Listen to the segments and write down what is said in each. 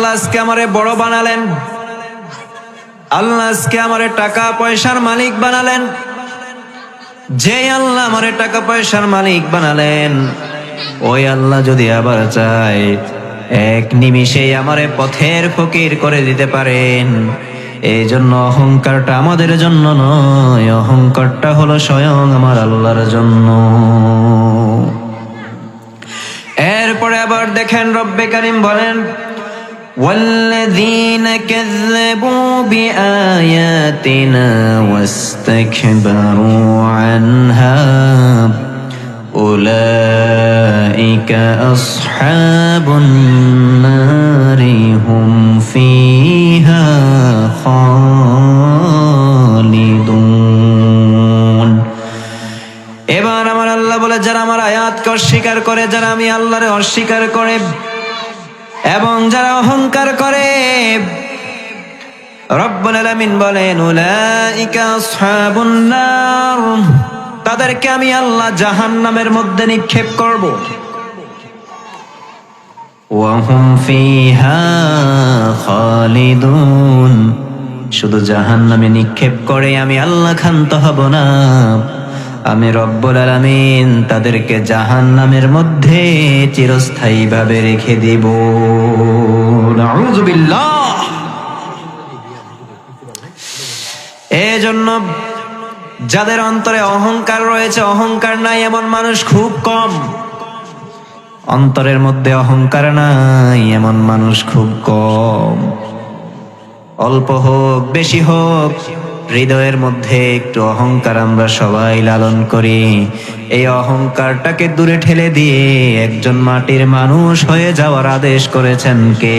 আল্লাহ আজকে আমারে বড় বানালেন। আল্লাহ আজকে আমারে টাকা পয়সার মালিক বানালেন। যে আল্লাহ আমারে টাকা পয়সার মালিক বানালেন, ওই আল্লাহ যদি আবার এক আমারে পথের ফকির করে দিতে পারেন। এই জন্য অহংকারটা আমাদের জন্য নয়, অহংকারটা হলো স্বয়ং আমার আল্লাহর জন্য। এরপরে আবার দেখেন রব্বে কারিম বলেন والذين كذبوا بآياتنا واستكبروا عنها أولئك أصحاب النار هم فيها خالدون এবার আমার আল্লাহ বলে যারা আমার আয়াতকে অস্বীকার করে যারা আমি আল্লাহরে অস্বীকার করে এবং যারা অহংকার করে, রব্বুল আলামিন বলেন, উলাইকা আসহাবুন নার। তাদেরকে আমি আল্লাহ জাহান্নামের মধ্যে নিক্ষেপ করব। ওয়াহুম ফিহা খালিদুন। শুধু জাহান্নামে নিক্ষেপ করে আমি আল্লাহ ক্ষান্ত হব না। আমি রব্বুল আলামিন তাদেরকে জাহান্নামের মধ্যে চিরস্থায়ীভাবে রেখে দিব। এজন্য যাদের অন্তরে অহংকার রয়েছে, অহংকার নাই এমন মানুষ খুব কম। অন্তরের মধ্যে অহংকার নাই এমন মানুষ খুব কম। অল্প হোক, বেশি হোক হৃদয়ের মধ্যে একটু অহংকার আমরা সবাই লালন করি। এই অহংকারটাকে দূরে ঠেলে দিয়ে একজন মাটির মানুষ হয়ে যাওয়ার আদেশ করেছেন কে?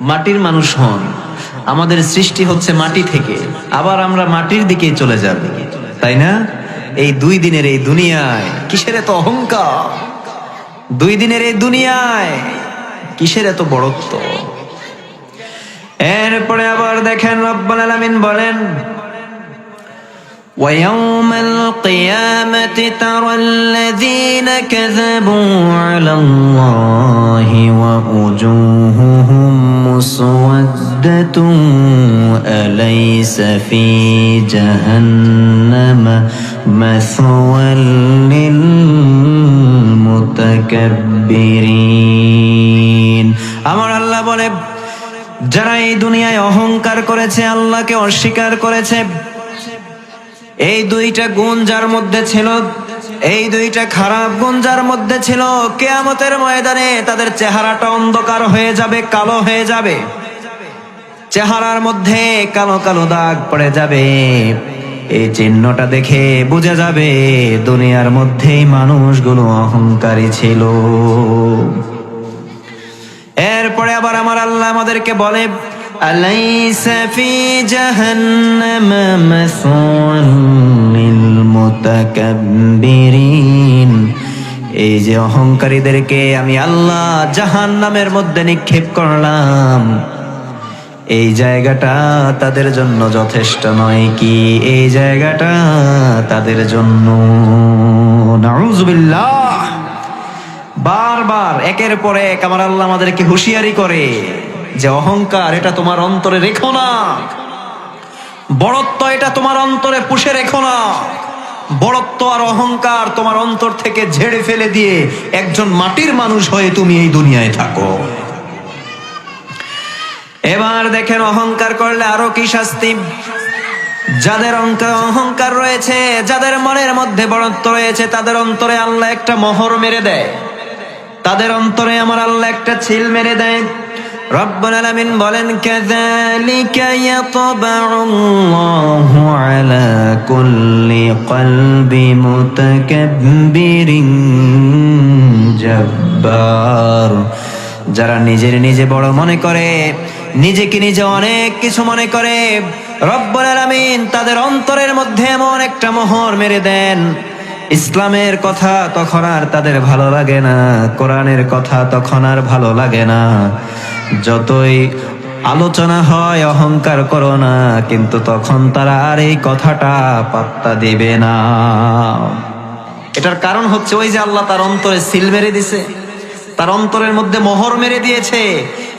মাটির মানুষ হন। আমাদের সৃষ্টি হচ্ছে মাটি থেকে। আবার আমরা মাটির দিকেই চলে যাব। তাই না? এই দুই দিনের এই দুনিয়ায় কিসের এত অহংকার? দুই দিনের এই দুনিয়ায় কিসের এত বড়ত্ব? এরপরে আবার দেখেন রব্বুল আলামিন বলেন ويوم القيامة ترى الذين كذبوا على الله ووجوههم مسودة أليس في جهنم مثوى للمتكبرين আমার আল্লাহ বলে যারা এই দুনিয়ায় অহংকার করেছে, আল্লাহকে অস্বীকার করেছে, এই দুইটা গুণ যার মধ্যে ছিল, এই দুইটা খারাপ গুণ যার মধ্যে ছিল, কেয়ামতের ময়দানে তাদের চেহারাটা অন্ধকার হয়ে যাবে, কালো হয়ে যাবে। চেহারার মধ্যে কালো কালো দাগ পড়ে যাবে। এই চিহ্নটা দেখে বোঝা যাবে, দুনিয়ার মধ্যেই মানুষগুলো অহংকারী ছিল। এরপরে আবার আমার আল্লাহ আমাদেরকে বলে أليس في جهنم مثوى للمتكبرين এই যে অহংকারীদেরকে আমি আল্লাহ জাহান নামের মধ্যে নিক্ষেপ করলাম এই জায়গাটা তাদের জন্য যথেষ্ট নয় কি এই জায়গাটা তাদের জন্য নাউজুবিল্লাহ বারবার, একের পর এক আমার আল্লাহ আমাদেরকে হুঁশিয়ারি করে যে অহংকার এটা তোমার অন্তরে রেখো না। বড়ত্ব এটা তোমার অন্তরে পুষে রেখো না। বড়ত্ব আর অহংকার তোমার অন্তর থেকে ঝেড়ে ফেলে দিয়ে একজন মাটির মানুষ হয়ে তুমি এই দুনিয়ায় থাকো। এবার দেখেন অহংকার করলে আরও কি শাস্তি? যাদের অহংকার রয়েছে, যাদের মনের মধ্যে বড়ত্ব রয়েছে, তাদের অন্তরে আল্লাহ একটা মোহর মেরে দেয়। তাদের অন্তরে আমার আল্লাহ একটা ছিল মেরে দেয়। রব্বুল আলামিন বলেন, কাযালিকা ইয়াতবাউল্লাহু আলা কুল্লি কলবি মুতাকাব্বিরিন জব্বার। যারা নিজের নিজে বড় মনে করে, নিজেকে নিজে অনেক কিছু মনে করে, রব্বুল আলামিন তাদের অন্তরের মধ্যে এমন একটা মোহর মেরে দেন। ইসলামের কথা তখন আর তাদের ভালো লাগে না, কোরআনের কথা তখন আর ভালো লাগে না। যতই আলোচনা হয়, অহংকার করো না, কিন্তু তখন তারা আর এই কথাটা পাত্তা দিবে না। এটার কারণ হচ্ছে ওই যে আল্লাহ তার অন্তরে সিল মেরে দিছে, তার অন্তরের মধ্যে মোহর মেরে দিয়েছে।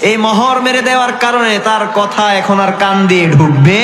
এই মোহর মেরে দেওয়ার কারণে তার কথা এখন আর কান দিয়ে ঢুকবে